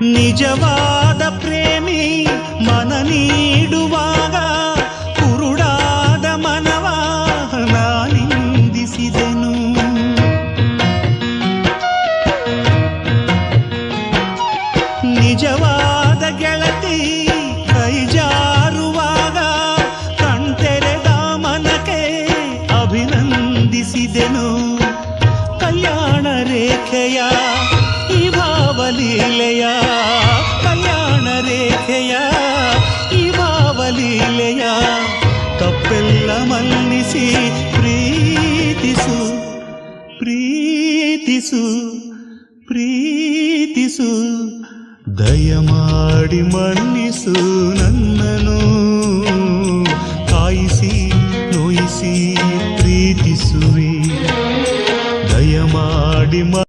ನಿಜವಾದ ಪ್ರೇಮಿ ಮನ ನೀಡುವಾಗ ಕುರುಡಾದ ಮನವ ನಾನಿಂದಿಸಿದೆನು ನಿಜವಾದ ಗೆಳತಿ ಕೈ ಜಾರುವಾಗ ಕಣ್ತೆರೆದ ಮನಕ್ಕೆ ಅಭಿನಂದಿಸಿದೆನು. ಕಲ್ಯಾಣ ರೇಖೆಯ ಭಾವಲೀಲೆಯ ಕಲ್ಯಾಣ ರೇಖೆಯ, ಈ ಭಾವಲೀಲೆಯ ತಪ್ಪೆಲ್ಲ ಮನ್ನಿಸಿ ಪ್ರೀತಿಸು ಪ್ರೀತಿಸು ಪ್ರೀತಿಸು. ದಯಮಾಡಿ ಮನ್ನಿಸು ನನ್ನನು ಕಾಯಿಸಿ, ನೋಯಿಸಿ ಪ್ರೀತಿಸುವೆ. ದಯಮಾಡಿ